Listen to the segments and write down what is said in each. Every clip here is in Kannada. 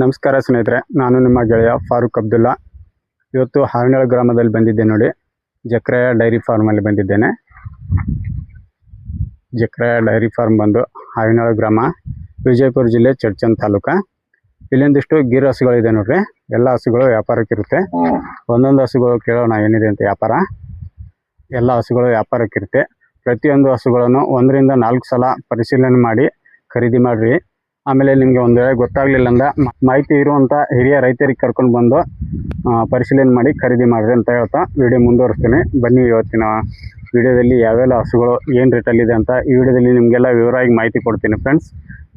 ನಮಸ್ಕಾರ ಸ್ನೇಹಿತರೆ, ನಾನು ನಿಮ್ಮ ಗೆಳೆಯ ಫಾರೂಕ್ ಅಬ್ದುಲ್ಲಾ. ಇವತ್ತು ಹಾವಿನಾಳ ಗ್ರಾಮದಲ್ಲಿ ಬಂದಿದ್ದೆ ನೋಡಿ, ಜಕ್ರಯ ಡೈರಿ ಫಾರ್ಮಲ್ಲಿ ಬಂದಿದ್ದೇನೆ. ಜಕ್ರಯ ಡೈರಿ ಫಾರ್ಮ್ ಬಂದು ಹಾವಿನಾಳ ಗ್ರಾಮ, ವಿಜಯಪುರ ಜಿಲ್ಲೆ ಚರ್ಚನ್ ತಾಲೂಕ. ಇಲ್ಲೊಂದಿಷ್ಟು ಗಿರ್ ಹಸುಗಳಿದೆ ನೋಡ್ರಿ, ಎಲ್ಲ ಹಸುಗಳು ವ್ಯಾಪಾರಕ್ಕಿರುತ್ತೆ ಒಂದೊಂದು ಹಸುಗಳು ಕೇಳೋಣ ಏನಿದೆ ಅಂತ ವ್ಯಾಪಾರ. ಎಲ್ಲ ಹಸುಗಳು ವ್ಯಾಪಾರಕ್ಕಿರುತ್ತೆ ಪ್ರತಿಯೊಂದು ಹಸುಗಳನ್ನು ಒಂದರಿಂದ ನಾಲ್ಕು ಸಲ ಪರಿಶೀಲನೆ ಮಾಡಿ ಖರೀದಿ ಮಾಡ್ರಿ. ಆಮೇಲೆ ನಿಮಗೆ ಒಂದು ವೇಳೆ ಗೊತ್ತಾಗಲಿಲ್ಲ ಅಂದ ಮಾಹಿತಿ ಇರುವಂಥ ಹಿರಿಯ ರೈತರಿಗೆ ಕರ್ಕೊಂಡು ಬಂದು ಪರಿಶೀಲನೆ ಮಾಡಿ ಖರೀದಿ ಮಾಡಿದೆ ಅಂತ ಹೇಳ್ತಾ ವಿಡಿಯೋ ಮುಂದುವರಿಸ್ತೀನಿ. ಬನ್ನಿ ಇವತ್ತಿನ ವಿಡಿಯೋದಲ್ಲಿ ಯಾವೆಲ್ಲ ಹಸುಗಳು ಏನು ರೇಟಲ್ಲಿದೆ ಅಂತ ಈ ವಿಡಿಯೋದಲ್ಲಿ ನಿಮಗೆಲ್ಲ ವಿವರವಾಗಿ ಮಾಹಿತಿ ಕೊಡ್ತೀನಿ ಫ್ರೆಂಡ್ಸ್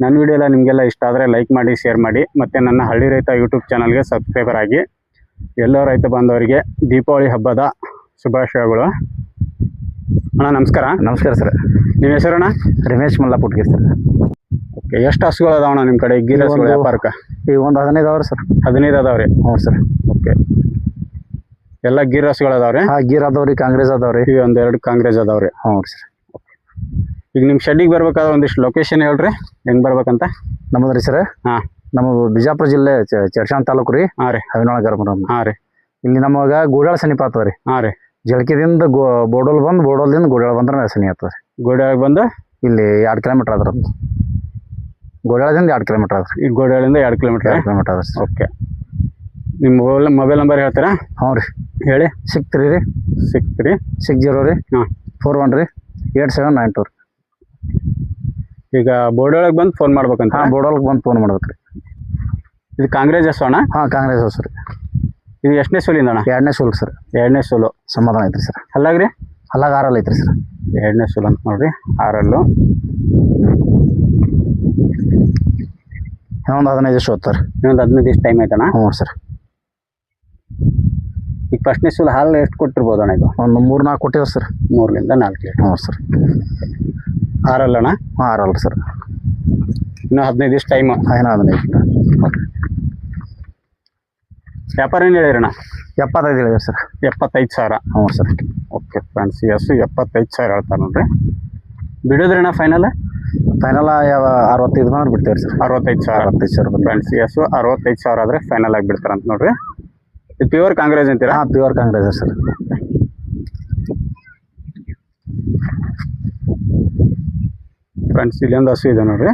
ನನ್ನ ವಿಡಿಯೋ ಎಲ್ಲ ನಿಮಗೆಲ್ಲ ಇಷ್ಟ ಆದರೆ ಲೈಕ್ ಮಾಡಿ ಶೇರ್ ಮಾಡಿ ಮತ್ತು ನನ್ನ ಹಳ್ಳಿ ರೈತ ಯೂಟ್ಯೂಬ್ ಚಾನಲ್ಗೆ ಸಬ್ಸ್ಕ್ರೈಬರ್ ಆಗಿ ಎಲ್ಲ ರೈತ ಬಾಂಧವರಿಗೆ ದೀಪಾವಳಿ ಹಬ್ಬದ ಶುಭಾಶಯಗಳು. ಅಣ್ಣ ನಮಸ್ಕಾರ. ನಮಸ್ಕಾರ ಸರ್. ನಿಮ್ಮ ಹೆಸರಣ್ಣ? ರಮೇಶ್ ಮಲ್ಲಾಪುಟ್ಗೆ ಸರ್. ಓಕೆ ಎಷ್ಟು ಹಸುಗಳು ಅದಾವಣ ನಿಮ್ಮ ಕಡೆ? ಗಿರ್ ಹಸುಗಳು ವ್ಯಾಪಾರಕ್ಕೆ? ಈಗ ಒಂದು ಹದಿನೈದು ಅವ್ರಿ ಸರ್. ಹದಿನೈದು ಅದಾವ್ರಿ ಹ್ಞೂ ಸರ್. ಓಕೆ. ಎಲ್ಲ ಗಿರ್ ಹಸುಗಳು ಅದಾವ್ರಿ ಹಾಂ ಗೀರ್ ಅದಾವ್ರಿ ಕಾಂಗ್ರೆಸ್ ಅದಾವ್ರಿ ಈಗ ಒಂದು ಎರಡು ಕಾಂಗ್ರೆಸ್ ಅದಾವ್ರಿ ಹ್ಞೂ ಸರ್. ಓಕೆ ಈಗ ನಿಮ್ಮ ಶೆಡ್ಡಿಗೆ ಬರ್ಬೇಕಾದ್ರೆ ಒಂದಿಷ್ಟು ಲೊಕೇಶನ್ ಹೇಳ್ರಿ ಹೆಂಗೆ ಬರ್ಬೇಕಂತ? ನಮ್ಮದು ರೀ ಸರ್. ಹಾಂ. ನಮ್ಮದು ಬಿಜಾಪುರ ಜಿಲ್ಲೆ ಚಡ್ಶಾನ್ ತಾಲೂಕು ರೀ. ಹಾಂ ರೀ. ಹವಿನಾಳ ಗರ್ಭ ಹಾಂ ರೀ. ಇಲ್ಲಿ ನಮಗ ಗೂಡಾಳ ಸನಿಪ ಆತದ ರೀ. ಹಾಂ ರೀ. ಜಳಕಿದಿಂದ ಗೋ ಬೋಡೋಲ್ ಬಂದು ಬೋಡೋಲ್ದಿಂದ ಗೂಡಾಳ ಬಂದ್ರೆ ಸನಿ ಆತದ ರೀ. ಗೋಡೆಯಾಗ ಬಂದು? ಇಲ್ಲಿ ಎರಡು ಕಿಲೋಮೀಟ್ರ್ ಅದ್ರ ಗೋಡಾಳದಿಂದ ಎರಡು ಕಿಲೋಮೀಟರ್ ಆದ್ರೆ. ಈ ಗೋಡೆಯಿಂದ ಎರಡು ಕಿಲೋಮೀಟರ್ ಎರಡು ಕಿಲೋಮೀಟರ್ ಅದ ಸರ್. ಓಕೆ. ನಿಮ್ಮ ಮೊಬೈಲ್ ಮೊಬೈಲ್ ನಂಬರ್ ಹೇಳ್ತೀರಾ? ಹ್ಞೂ ರೀ. ಹೇಳಿ. ಸಿಕ್ಸ್ ರೀ. ಸಿಕ್ತ್ರಿ. ಸಿಕ್ಸ್ ಜೀರೋ ರೀ. ಹಾಂ. ಫೋರ್ ಒನ್ ರೀ. ಏಟ್ ಸೆವೆನ್ ನೈನ್ ಟು ರೀ. ಈಗ ಬೋರ್ಡ್ ಒಳಗೆ ಬಂದು ಫೋನ್ ಮಾಡ್ಬೇಕಂತ? ಹಾಂ ಬೋರ್ಡೊಳಗೆ ಬಂದು ಫೋನ್ ಮಾಡ್ಬೇಕು ರೀ. ಇದು ಕಾಂಗ್ರೆಸ್ ಹಸು ಅಣ್ಣ ಹಾಂ ಕಾಂಗ್ರೆಸ್ ಹೆಸರು ರೀ. ಇದು ಎಷ್ಟನೇ ಸೋಲಿಂದ ಅಣ್ಣ? ಎರಡನೇ ಸೋಲು ಸರ್. ಎರಡನೇ ಸೋಲು. ಸಮಾಧಾನ ಐತ್ರಿ ಸರ್. ಅಲ್ಲಾಗ್ರಿ? ಅಲ್ಲಾಗ ಆರಲ್ಲಿ ಐತ್ರಿ ಸರ್. ಎರಡನೇ ಸೋಲು ಅಂತ ನೋಡಿರಿ. ಆರಲ್ಲು. ಇನ್ನೊಂದು ಹದಿನೈದು ದಿವಸ ಓದ್ತಾರೆ. ಇನ್ನೊಂದು ಹದಿನೈದು ದಿವಸ ಟೈಮ್ ಆಯ್ತಣ್ಣ? ಹ್ಞೂ ಸರ್. ಈಗ ಫಸ್ಟ್ನೇ ಸುಲ್ ಹಾಲು ಎಷ್ಟು ಕೊಟ್ಟಿರ್ಬೋದು ಅಣ್ಣ ಇದು? ಒಂದು ಮೂರು ನಾಲ್ಕು ಕೊಟ್ಟಿವೆ ಸರ್. ಮೂರರಿಂದ ನಾಲ್ಕು ಲೀಟ್ರ್. ಹ್ಞೂ ಸರ್. ಆರಲ್ಲಣ್ಣ? ಹಾಂ ಆರಲ್ಲ ಸರ್. ಇನ್ನೂ ಹದಿನೈದು ದಿವಸ ಟೈಮ್ ಏನೋ ಹದಿನೈದು ವ್ಯಾಪಾರ ಏನು ಹೇಳಿರಣ್ಣ ಎಪ್ಪತ್ತೈದು ಹೇಳಿದೆ ಸರ್. ಎಪ್ಪತ್ತೈದು ಸಾವಿರ. ಹ್ಞೂ ಸರ್. ಓಕೆ ಫ್ರೆಂಡ್ಸ್ ಎಸ್ ಎಪ್ಪತ್ತೈದು ಸಾವಿರ ಹೇಳ್ತಾರೆ ನೋಡ್ರಿ. ಬಿಡೋದ್ರಣ್ಣ ಫೈನಲ್ ಫೈನಲ್ ಯಾವ ಅರವತ್ತೈದು ಬಂದ್ರೆ ಬಿಡ್ತೇವೆ ಸರ್. ಅರವತ್ತೈದು ಸಾವಿರ. ಅರವತ್ತೈದು ಸಾವಿರ ಫ್ರೆಂಡ್ಸ್ ಎಸ್ ಅರವತ್ತೈದು ಸಾವಿರ ಆದರೆ ಫೈನಲ್ ಆಗಿ ಬಿಡ್ತಾರಂತ ನೋಡ್ರಿ. ಇದು ಪ್ಯೂರ್ ಕಾಂಗ್ರೆಸ್ ಅಂತೀರಾ? ಹಾಂ ಪ್ಯೂರ್ ಕಾಂಗ್ರೆಸ್ ಸರ್. ಫ್ರೆಂಡ್ಸ್ ಇಲ್ಲೊಂದು ಹಸು ಇದೆ ನೋಡ್ರಿ.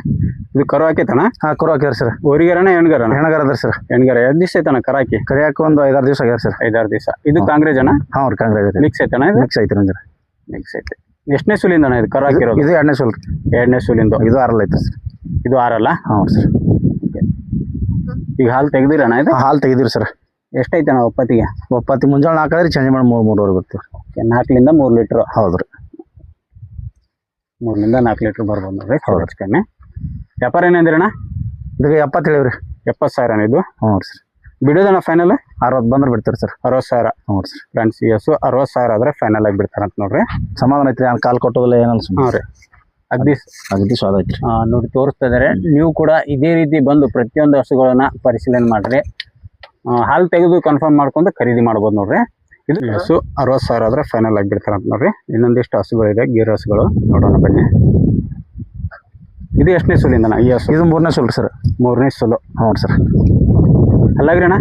ಇದು ಕರು ಹಾಕೈತಣ ಹಾಂ ಕರು ಹಾಕ್ಯಾರ ಸರ್. ಊರಿಗರಣ ಹೆಣ್ಗರ ಹೆಣಗಾರ ಅದ ಸರ್. ಹೆಣ್ಗರ. ಎರಡು ದಿವಸ ಐತಣ್ಣ ಕರಾಕಿ ಕರಿಯಾಕ ಒಂದು ಐದಾರು ದಿವಸ ಆಗ್ಯಾರ ಸರ್. ಐದಾರು ದಿವಸ. ಇದು ಕಾಂಗ್ರೆಸ್ ಅಣ್ಣ? ಹಾಂ ಅವ್ರು ಕಾಂಗ್ರೆಸ್ ಐತೆ ಮಿಕ್ಸ್ ಐತಣ್ಣ ಇದು? ಮಿಕ್ಸ್ ಐತ್ರಿ ಅಂದ್ರೆ ಮಿಕ್ಸ್ ಐತೆ. ಎಷ್ಟನೇ ಸುಲಿಂದ ಅಣ್ಣ ಇದು? ಕರ್ ಹಾಕಿರೋದು? ಇದು ಎರಡನೇ ಸುಲ್. ಎರಡನೇ ಸುಲಿಂದು. ಇದು ಆರಲ್ಲ ಐತೆ ಸರ್. ಇದು ಆರಲ್ಲ? ಹ್ಞೂ ಸರ್. ಈಗ ಹಾಲು ತೆಗ್ದಿರಣ್ಣ ಇದು? ಹಾಲು ತೆಗೆದಿರಿ ಸರ್. ಎಷ್ಟೈತಣ್ಣ ಒಪ್ಪತ್ತಿಗೆ? ಒಪ್ಪತ್ತಿ ಮುಂಜಾನೆ ಹಾಕಿದ್ರೆ ಚೇಂಜ್ ಮಾಡಿ ಮೂರು ಮೂರುವರೆ ಬರ್ತೀವಿ. ಓಕೆ, ನಾಲ್ಕರಿಂದ ಮೂರು ಲೀಟ್ರ್. ಹೌದು ರೀ. ಮೂರರಿಂದ ನಾಲ್ಕು ಲೀಟ್ರ್ ಬರ್ಬೋದು ನೋಡ್ರಿ ಹೌದು. ಕಮ್ಮಿ. ವ್ಯಾಪಾರ ಏನಂದಿರಣ್ಣ ಇದಕ್ಕೆ ಎಪ್ಪತ್ತು ಹೇಳಿವ್ರಿ. ಎಪ್ಪತ್ತು ಸಾವಿರ ಇದು? ಹ್ಞೂ ರೀ ಸರ್. ಬಿಡೋದಣ್ಣ ಫೈನಲ್ ಅರವತ್ತು ಬಂದ್ರೆ ಬಿಡ್ತಾರೆ ಸರ್ ಅರವತ್ತು ಸಾವಿರ. ಹ್ಞೂ ಸರ್ ಫ್ರೆಂಡ್ಸ್ ಎಸ್ ಅರವತ್ತು ಸಾವಿರ ಆದರೆ ಫೈನಲ್ ಆಗಿ ಬಿಡ್ತಾರಂತ ನೋಡ್ರಿ. ಸಮಾಧಾನ ಐತ್ರಿ ನಾನು ಕಾಲು ಕೊಟ್ಟೋದಿಲ್ಲ ಏನಲ್ಲ ಹಾಂ ರೀ. ಅಗ್ದಿ ಅಗದಿ ಸ್ವಾದ ಐತ್ರಿ. ನೋಡಿ ತೋರಿಸ್ತಾ ಇದ್ದಾರೆ ನೀವು ಕೂಡ ಇದೇ ರೀತಿ ಬಂದು ಪ್ರತಿಯೊಂದು ಹಸುಗಳನ್ನ ಪರಿಶೀಲನೆ ಮಾಡಿರಿ. ಹಾಲು ತೆಗೆದು ಕನ್ಫರ್ಮ್ ಮಾಡ್ಕೊಂಡು ಖರೀದಿ ಮಾಡ್ಬೋದು ನೋಡ್ರಿ. ಇದು ಹಸು ಅರವತ್ತು ಸಾವಿರ ಆದರೆ ಫೈನಲ್ ಆಗಿ ಬಿಡ್ತಾರಂತ ನೋಡ್ರಿ. ಇನ್ನೊಂದಿಷ್ಟು ಹಸುಗಳಿದೆ ಗೀರ್ ಹಸುಗಳು. ನೋಡೋಣ ಬನ್ನಿ. ಇದು ಎಷ್ಟನೇ ಸುಲಿಂದ ಈ ಹಸು. ಇದು ಮೂರನೇ ಸುಲ್ ಸರ್ ಮೂರನೇ ಸುಲು. ಹ್ಞೂ ಸರ್ ಅಲ್ಲಾಗ್ರಿ ಅಣ್ಣ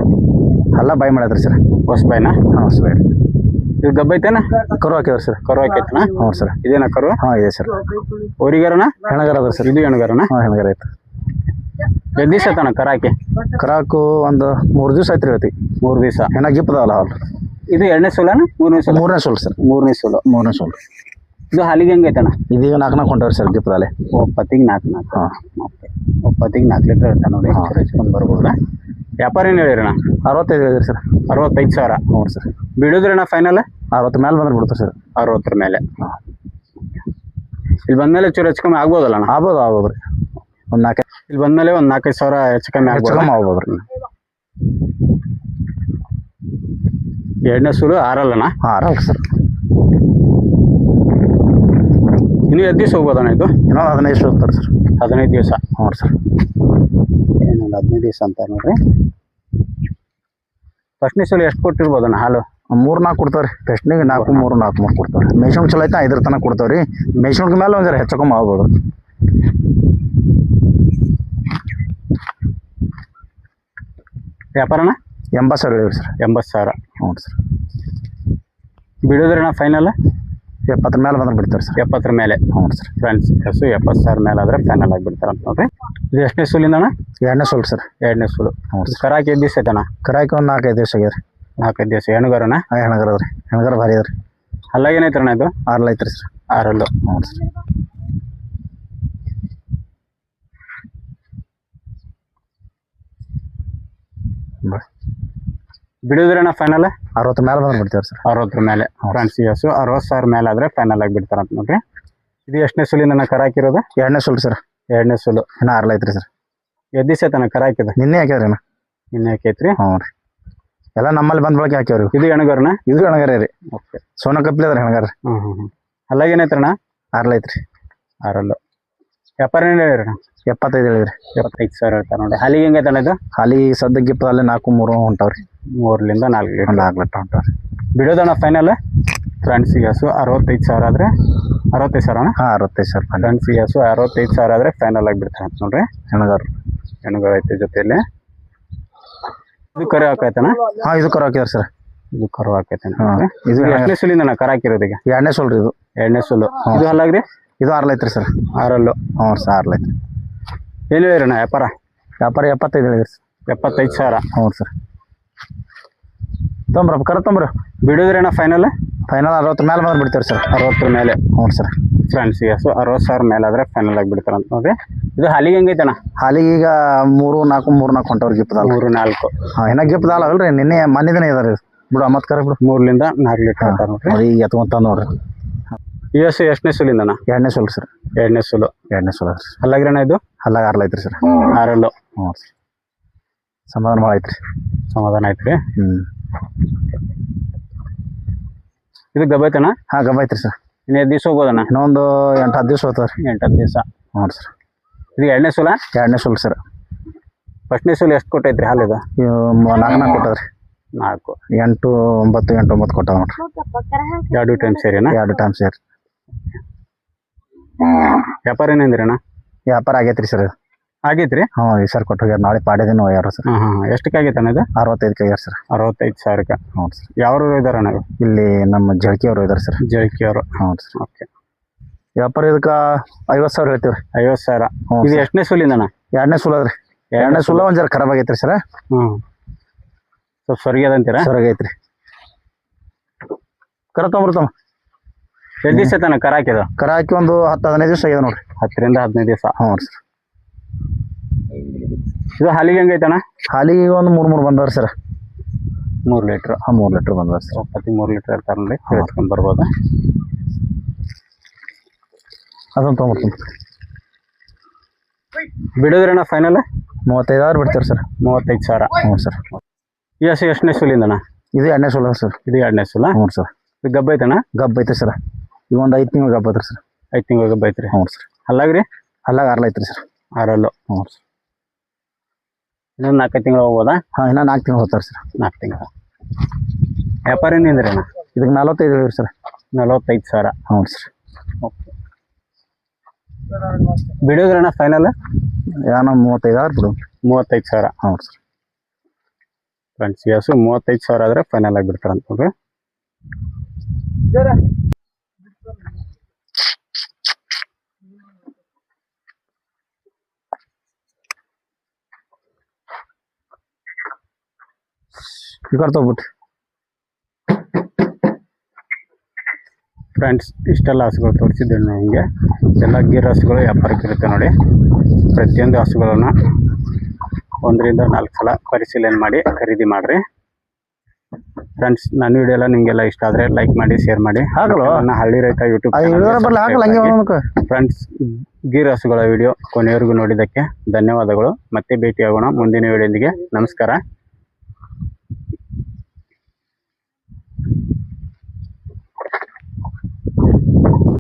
ಅಲ್ಲ ಬಾಯ್ ಮಾಡದ್ರಿ ಸರ್. ಹೊಸಬಾಯ್ನ ಹಾಂ ಸರ್ ಇದು ಗಬ್ಬ ಐತೆ ಕರು ಹಾಕಿದ್ರಿ ಸರ್. ಕರು ಹಾಕೈತೆ ಹ್ಞೂ ಸರ್. ಇದೇನ ಕರು? ಹಾಂ ಇದೆ ಸರ್. ಊರಿಗಾರಣ ಹೆಣಗಾರ ಅದ್ರ ಸರ್. ಇದು ಹೆಣಗಾರಣ ಹಾಂ ಹೆಣಗಾರ ಐತೆ. ದಿವಸ ಐತಣ್ಣ ಕರ ಹಾಕಿ ಕರಾಕು ಒಂದು ಮೂರು ದಿವಸ ಆಯ್ತು ಇವತ್ತಿ ಮೂರು ದಿವಸ? ಹೆಣ ಗಿಪ್ಪದವಲ್ಲ ಹಾಲು. ಇದು ಎರಡನೇ ಸೋಲನ? ಮೂರನೇ ಸೋಲ? ಮೂರನೇ ಸೋಲ್ ಸರ್. ಮೂರನೇ ಸೋಲ. ಮೂರನೇ ಸೋಲ್. ಇದು ಹಾಲಿಗೆ ಹೆಂಗೈತಣ್ಣ ಇದೀಗ ನಾಲ್ಕು ನಾಲ್ಕು ಕೊಂಡವ್ರಿ ಸರ್ ಗಿಪ್ಪದಲ್ಲಿ. ಒಪ್ಪತ್ತಿಗೆ ನಾಲ್ಕು ನಾಲ್ಕು. ಹಾಂ. ಒಪ್ಪತ್ತಿಗೆ ನಾಲ್ಕು ಲೀಟ್ರ್ ಇರ್ತಾನೆ ನೋಡಿ. ಬರ್ಬೋದಾ? ವ್ಯಾಪಾರ ಏನು ಹೇಳಿರಣ್ಣ ಅರವತ್ತೈದು ಹೇಳಿದ್ರಿ ಸರ್. ಅರವತ್ತೈದು ಸಾವಿರ. ನೋಡಿ ಸರ್. ಬಿಡೋದ್ರಣ್ಣ ಫೈನಲ್ ಅರವತ್ತು ಮೇಲೆ ಬಂದ್ರೆ ಬಿಡ್ತಾರೆ ಸರ್. ಅರವತ್ತರ ಮೇಲೆ. ಇಲ್ಲಿ ಬಂದಮೇಲೆ ಚೂರು ಹೆಚ್ಚು ಕಮ್ಮಿ ಆಗ್ಬೋದಲ್ಲ ಅಣ್ಣ? ಆಗ್ಬೋದು ಆಗ್ಬೋದು ರೀ. ಒಂದು ನಾಲ್ಕು ಇಲ್ಲಿ ಬಂದಮೇಲೆ ಒಂದು ನಾಲ್ಕೈದು ಸಾವಿರ ಹೆಚ್ಚು ಕಮ್ಮಿ ಹೆಚ್ಚು ಆಗ್ಬೋದು? ಕಮ್ಮಿ ಆಗ್ಬೋದು ರೀ. ಎರಡನೇ ಸೂರು ಆರಲ್ಲಣ್ಣ ಆರಲ್ಲ ಸರ್. ಇನ್ನೂ ಎದ್ದು ದಿವಸ ಹೋಗ್ಬೋದಣ್ಣ ಇದು? ಇನ್ನೊಂದು ಹದಿನೈದು ದಿವಸ ಹೋಗ್ತಾರೆ ಸರ್. ಹದಿನೈದು ದಿವಸ. ಹ್ಞೂ ಸರ್. ಹದಿನೈದು ದಿವಸ ಅಂತ ನೋಡ್ರಿ. ಫಸ್ಟ್ನೇ ಸಲ ಎಷ್ಟು ಕೊಟ್ಟಿರ್ಬೋದಣ್ಣ ಹಾಲು ಮೂರು ನಾಲ್ಕು ಕೊಡ್ತಾವ್ರಿ. ರೀ ಟೆಸ್ಟ್ನಿಗೆ ನಾಲ್ಕು ಮೂರು ನಾಲ್ಕು ಮೂರು ಕೊಡ್ತಾವ್ರಿ. ಮೇಷನ್ ಚಲೋ ಐತೆ ಐದರ ತನಕ ಕೊಡ್ತಾವ್ರಿ. ರೀ ಮೇಷಣ್ಗೆ ಮೇಲೆ ಒಂದು ಹೆಚ್ಚಕೊಂಬ ಆಗ್ಬೋದು. ವ್ಯಾಪಾರನ ಎಂಬತ್ತು ಸಾವಿರ ಹೇಳಿರಿ ಸರ್. ಎಂಬತ್ತು ಸಾವಿರ. ಹ್ಞೂ ಸರ್. ಬಿಡೋದ್ರಣ್ಣ ಫೈನಲ್ ಎಪ್ಪತ್ತರ ಮೇಲೆ ಬಂದ್ರೆ ಬಿಡ್ತಾರೆ ಸರ್. ಎಪ್ಪತ್ತರ ಮೇಲೆ. ಹ್ಞೂ ಸರ್. ಫ್ರೆಂಡ್ಸ್ ಎಸ್ ಎಪ್ಪತ್ತು ಸಾವಿರ ಮೇಲೆ ಆದ್ರೆ ಫೈನಲ್ ಆಗಿ ಬಿಡ್ತಾರೆ ಅಂತ ನೋಡ್ರಿ. ಇದು ಎಷ್ಟನೇ ಸೂಲಿಂದ ಅಣ್ಣ? ಎರಡನೇ ಸೋಲ್ ಸರ್ ಎರಡನೇ ಸೂಲು ಹ್ಞೂ ಕರಾಕಿ ಎದ್ದು ದಿವಸ ಐತಣ್ಣ? ಕರಾಕಿ ಒಂದು ನಾಲ್ಕೈದು ದಿವಸ ಆಗ್ಯದ ನಾಲ್ಕೈದು ದಿವಸ ಹೆಣ್ಗಾರನ? ರೀ ಹೆಣ್ಗರ ಅದ ರೀ ಹೆಣ್ಗರ ಭಾರಿ ಅದ ರೀ ಅಲ್ಲಾಗ ಏನೈತ್ರಣ್ಣ ಇದು? ಆರ್ಲ ಐತ್ರಿ ಸರ್. ಆರಲ್ಲು. ಹ್ಞೂ ಸರ್. ಬಿಡೋದ್ರಣ್ಣ ಫೈನಲ್ ಅರವತ್ತು ಮೇಲೆ ಬಂದು ಬಿಡ್ತೀವಿ ಸರ್. ಅರವತ್ತರ ಮೇಲೆ ಫ್ರೆಂಡ್ಸ್ ಎಸ್ ಅರವತ್ತು ಸಾವಿರ ಮೇಲೆ ಆದರೆ ಫೈನಲ್ ಆಗಿ ಬಿಡ್ತಾರಂತ ಅಂತ ನೋಡ್ರಿ. ಇದು ಎಷ್ಟನೇ ಸೂಲಿಂದ ನನ್ನ ಕರಾಕಿರೋದು ಎರಡನೇ ಸುಲ್ ಸರ್. ಎರಡನೇ ಸುಲು ಇನ್ನೂ ಆರ್ಲ ಐತ್ರಿ ಸರ್. ಎದ್ದು ಐತಣ್ಣ ಕರ ಹಾಕಿದ. ನಿನ್ನೆ ಹಾಕ್ಯಾವ್ರಿ ನಿನ್ನೆ ಇನ್ನು ಹಾಕೈತ್ರಿ. ಹ್ಞೂ ರೀ. ಎಲ್ಲ ನಮ್ಮಲ್ಲಿ ಬಂದ ಬಳಕೆ ಹಾಕ್ಯಾವ್ರಿ ಇವು. ಇದು ಹೆಣಗಾರನ? ಇದು ಹೆಣಗಾರ ರೀ. ಓಕೆ. ಸೋನ ಕಪ್ಲಿ ಅದ್ರ ಹೆಣಗಾರ ಹ್ಞೂ ಹ್ಞೂ ಹ್ಞೂ ಅಲ್ಲಾಗ ಏನೈತ್ರಣ ಆರ್ಲೈತ್ರಿ ಆರಲ್ಲು. ವ್ಯಾಪಾರ ಏನು ಎಪ್ಪತ್ತೈದು ಹೇಳಿದ್ರಿ. ಎಪ್ಪತ್ತೈದು ಸಾವಿರ ಹೇಳ್ತಾರೆ ನೋಡಿ. ಹಾಲಿಗೆ ಹೆಂಗೈತಣ್ಣ ಇದು? ಹಾಲಿ ಸದ್ಯ ಅಲ್ಲಿ ನಾಲ್ಕು ಮೂರು ಹೊಂಟಾವ್ರಿ ಮೂರರಿಂದ ನಾಲ್ಕು ಲೀಟರ್. ಒಂದು ಲೀಟ್ರ್ ಹೊಂಟಾವ್ರಿ ಬಿಡೋದಣ್ಣ ಫೈನಲ್ ಫ್ರೆಂಡ್ಸ್ ಈ ಹಸು ಅರವತ್ತೈದು ಸಾವಿರ ಆದರೆ ಅರವತ್ತೈದು ಸಾವಿರ ಅಣ್ಣ ಹಾಂ ಅರವತ್ತೈದು ಸಾವಿರ ರೂಪಾಯಿ ಫ್ರೆಂಡ್ಸ್ ಈ ಹಸು ಅರವತ್ತೈದು ಸಾವಿರ ಆದರೆ ಫೈನಲ್ ಆಗಿ ಬಿಡ್ತಾರೆ ಅಂತ ನೋಡ್ರಿ. ಹೆಣ್ಗಾರ ಹೆಣ್ಗಳು ಐತೆ ಜೊತೆಯಲ್ಲಿ. ಇದು ಕರು ಹಾಕೈತನ? ಹಾ ಇದು ಕರು ಹಾಕಿದಾರೆ ಸರ್. ಇದು ಕರು ಹಾಕೈತೆ ಹಾಂ ಇದು ಎಷ್ಟನೇ ಸುಲಿಂದ ಕರ ಹಾಕಿರೋದು ಈಗ? ಎರಡನೇ ಸೋಲ್ ರೀ ಇದು. ಎರಡನೇ ಸುಲ್ಲು. ಇದು ಹಲ್ಲಾಗ್ರಿ ಇದು ಆರ್ಲೈತ್ರಿ ಸರ್. ಆರಲ್ಲು. ಹ್ಞೂ ಸರ್ ಆರ್ಲೈತ್ರಿ. ಎಲ್ಲಿ ಏನು ಹೇಳಿರಣ್ಣ ವ್ಯಾಪಾರ? ವ್ಯಾಪಾರ ಎಪ್ಪತ್ತೈದು ಹೇಳಿದ್ರಿ ಸರ್. ಎಪ್ಪತ್ತೈದು ಸಾವಿರ. ಹ್ಞೂ ಸರ್. ತೊಂಬ್ರಪ್ಪ ಕರ ತೊಂಬ್ರಿ. ಬಿಡೋದ್ರಣ್ಣ ಫೈನಲ್ ಫೈನಲ್ ಅರವತ್ತರ ಮೇಲೆ ಬಂದು ಬಿಡ್ತೀವಿ ಸರ್. ಅರವತ್ತರ ಮೇಲೆ. ಹ್ಞೂ ಸರ್. ಫ್ರೆಂಡ್ಸ್ ಸೊ ಅರವತ್ತು ಸಾವಿರ ಮೇಲೆ ಆದರೆ ಫೈನಲ್ ಆಗಿ ಬಿಡ್ತಾರೆ ಅಂತ ನೋಡ್ರಿ. ಇದು ಹಾಲಿಗೆ ಹೆಂಗೈತಣ್ಣ? ಹಾಲಿಗೆ ಈಗ ಮೂರು ನಾಲ್ಕು ಮೂರು ನಾಲ್ಕು ಹೊಂಟವ್ರಿ ಗಿಪ್ಪದಾಲ ಮೂರು ನಾಲ್ಕು. ಹಾಂ ಇನ್ನ ಗಿಪ್ಪದಾಲ ಅಲ್ರಿ. ನಿನ್ನೆ ಮೊನ್ನೆ ದಿನ ಇದಾರೆ ಬಿಡು ಮತ್ತೆ ಕರೆ ಬಿಡು. ಮೂರ್ಲಿಂದ ನಾಲ್ಕು ಲೀಟರ್ ನೋಡ್ರಿ. ಅದು ಈಗ ಎತ್ಕೊಂತ ನೋಡ್ರಿ. ಎಸ್ ಎಷ್ಟನೇ ಸುಲಿಂದಣ್ಣ? ಎರಡನೇ ಸುಲ್ ಸರ್. ಎರಡನೇ ಸುಲು. ಎರಡನೇ ಸುಲ ಸರ್. ಇದು? ಅಲ್ಲಾಗ ಆರ್ಲ ಐತ್ರಿ ಸರ್. ಆರಲ್ಲು. ಹ್ಞೂ ಸರ್. ಸಮಾಧಾನ ಭಾಳ ಐತ್ರಿ. ಸಮಾಧಾನ ಐತ್ರಿ. ಹ್ಞೂ ಇದು ಗಬ್ಬೈತಣ್ಣ? ಹಾಂ ಗಬ್ಬೈತ್ರಿ ಸರ್. ಇನ್ನು ದಿವಸ ಹೋಗೋದಣ್ಣ ಇನ್ನೊಂದು ಎಂಟು ಹತ್ತು ದಿವಸ ಹೋಗ್ತದೆ ರೀ. ಎಂಟು ಹತ್ತು ದಿವಸ? ಹ್ಞೂ ಸರ್. ಇದು ಎರಡನೇ ಸೂಲ? ಎರಡನೇ ಸೂಲ್ ಸರ್. ಫಸ್ಟ್ನೇ ಸೂಲ್ ಎಷ್ಟು ಕೊಟ್ಟೈತ್ರಿ ಹಾಲು ಇವು ಮ- ನಾಲ್ಕು ನಾಲ್ಕು ಕೊಟ್ಟದ್ರಿ ನಾಲ್ಕು. ಎಂಟು ಒಂಬತ್ತು ಎಂಟು ಒಂಬತ್ತು ಕೊಟ್ಟದ ನೋಡ್ರಿ. ಎರಡು ಟೈಮ್ ಸೇರಿನಾ? ಎರಡು ಟೈಮ್ ಸೇರಿ. ವ್ಯಾಪಾರ ಏನಂದ್ರಣ್ಣ ವ್ಯಾಪಾರ ಆಗೈತ್ರಿ ಸರ್ ಇದು. ಆಗೈತ್ರಿ ಹ್ಞೂ ಈ ಸರ್ ಕೊಟ್ಟು ಹೋಗ್ಯಾರ ನಾಳೆ ಪಾಡೆ ದಿನ ಒಯ್ಯಾರ ಸರ್. ಹಾಂ ಹಾಂ ಎಷ್ಟಕ್ಕೆ ಆಗೈತೆ ಇದು? ಅರವತ್ತೈದಕ್ಕೆ ಹೋಗ್ಯಾರ ಸರ್. ಅರವತ್ತೈದು ಸಾವಿರಕ್ಕೆ. ಹ್ಞೂ ಸರ್. ಯಾರು ಇದಾರ? ಇಲ್ಲಿ ನಮ್ಮ ಜಳಕಿ ಅವರು ಇದಾರೆ ಸರ್. ಜಳಕಿ ಅವರು ಹ್ಞೂ ಸರ್. ಓಕೆ. ವ್ಯಾಪಾರ ಇದಕ್ಕೆ ಐವತ್ತು ಸಾವಿರ ಹೇಳ್ತೀವಿ ರೀ. ಐವತ್ತು ಸಾವಿರ. ಹ್ಞೂ ಇದು. ಎಷ್ಟನೇ ಸುಲಿಂದಣ್ಣ ಎರಡನೇ ಸುಲ ಅದ್ರಿ ಎರಡನೇ ಸುಲ ಒಂದು ಜರ ಖರಾಬ್ ಆಗೈತ್ರಿ ಸರ್. ಹ್ಞೂ. ಸ್ವಲ್ಪ ಸ್ವರ್ಗಿ ಅದಂತೀರಾ ಸರ್ ಆಗೈತ್ರಿ ಕರ ತೊಂಬರ್ತಾವ ಎಷ್ಟು ದಿವಸ ತನ ಕರ ಹಾಕಿದ ಕರ ಹಾಕಿ ಒಂದು ಹತ್ತು ಹದಿನೈದು ದಿವಸ ಆಗ್ಯದ ನೋಡ್ರಿ. ಹತ್ತರಿಂದ ಹದಿನೈದು ದಿವಸ. ಹ್ಞೂ ಸರ್. ಇದು ಹಾಲಿಗೆ ಹೆಂಗೈತಣ್ಣ ಹಾಲಿಗೆ ಒಂದು ಮೂರು ಮೂರು ಬಂದವ್ರಿ ಸರ್. ಮೂರು ಲೀಟ್ರ್ ಹಾಂ ಮೂರು ಲೀಟ್ರ್ ಬಂದವ್ರಿ ಸರ್. ಪ್ರತಿ ಮೂರು ಲೀಟ್ರ್ ಇರ್ತಾರ ನೋಡಿ ಹೇಳ್ಕೊಂಡು ಬರ್ಬೋದು. ಅದೊಂದು ತೊಗೊಂಬರ್ತೀನಿ. ಬಿಡೋದ್ರಣ್ಣ ಫೈನಲ್ ಮೂವತ್ತೈದು ಸಾವಿರ ಬಿಡ್ತೀರಿ ಸರ್. ಮೂವತ್ತೈದು ಸಾವಿರ. ಹ್ಞೂ ಸರ್. ಎಸ್ ಎಷ್ಟನೇ ಸುಲಿಂದಣ್ಣ? ಇದು ಎರಡನೇ ಸುಲ ಸರ್. ಇದು ಎರಡನೇ ಸುಲ? ಹ್ಞೂ ಸರ್. ಇದು ಗಬ್ಬ ಐತಣ್ಣ? ಗಬ್ಬ ಐತೆ ಸರ್. ಈಗ ಒಂದು ಐದು ತಿಂಗಳು ಗಬ್ಬ ಐತ್ರಿ ಸರ್. ಐದು ತಿಂಗಳು ಗಬ್ಬ ಐತ್ರಿ. ಹ್ಞೂ ಸರ್. ಅಲ್ಲಾಗ್ರಿ? ಅಲ್ಲಾಗ ಆರ್ಲ ಐತ್ರಿ ಸರ್. ಆರಲ್ಲು. ಹ್ಞೂ ಸರ್. ಇನ್ನೊಂದು ನಾಲ್ಕು ತಿಂಗಳು ಹೋಗ್ಬೋದಾ? ಹಾಂ ಇನ್ನೂ ನಾಲ್ಕು ತಿಂಗಳು ಹೋಗ್ತಾರೆ ಸರ್. ನಾಲ್ಕು ತಿಂಗಳು? ವ್ಯಾಪಾರ ರೀ ಅಣ್ಣ? ಇದಕ್ಕೆ ನಲವತ್ತೈದು ಹೇಳಿರಿ ಸರ್. ನಲವತ್ತೈದು ಸಾವಿರ? ಹ್ಞೂ ಸರ್. ಓಕೆ. ಬಿಡೋದ್ರಣ್ಣ ಫೈನಲ್ ಏನೋ ಮೂವತ್ತೈದು ಆರು ಬಿಡು. ಮೂವತ್ತೈದು ಸಾವಿರ. ಹ್ಞೂ ಸರ್. ಫ್ರೆಂಡ್ಸ್ ಯಾಸು ಹಸು ಮೂವತ್ತೈದು ಸಾವಿರ ಆದರೆ ಫೈನಲ್ ಆಗಿ ಬಿಡ್ತಾರೆ ಅಂತ ಕಡೆ ತೊಗೊಬಿಟ್ಟು. ಫ್ರೆಂಡ್ಸ್ ಇಷ್ಟೆಲ್ಲ ಹಸುಗಳು ತೋರಿಸಿದ್ದೆ ನಿಮಗೆ. ಎಲ್ಲ ಗೀರ್ ಹಸುಗಳು ವ್ಯಾಪಾರಕ್ಕೆ ಇರುತ್ತೆ ನೋಡಿ. ಪ್ರತಿಯೊಂದು ಹಸುಗಳನ್ನು ಒಂದರಿಂದ ನಾಲ್ಕು ಸಲ ಪರಿಶೀಲನೆ ಮಾಡಿ ಖರೀದಿ ಮಾಡಿರಿ. ಫ್ರೆಂಡ್ಸ್ ನನ್ನ ವಿಡಿಯೋ ಎಲ್ಲ ನಿಮಗೆಲ್ಲ ಇಷ್ಟ ಆದರೆ ಲೈಕ್ ಮಾಡಿ ಶೇರ್ ಮಾಡಿ? ನನ್ನ ಹಳ್ಳಿ ರೈತ ಯೂಟ್ಯೂಬ್ ಫ್ರೆಂಡ್ಸ್ ಗೀರ್ ಹಸುಗಳ ವಿಡಿಯೋ ಕೊನೆಯವರೆಗೂ ನೋಡಿದ್ದಕ್ಕೆ ಧನ್ಯವಾದಗಳು. ಮತ್ತೆ ಭೇಟಿಯಾಗೋಣ ಮುಂದಿನ ವಿಡಿಯೋದಿಗೆ ನಮಸ್ಕಾರ.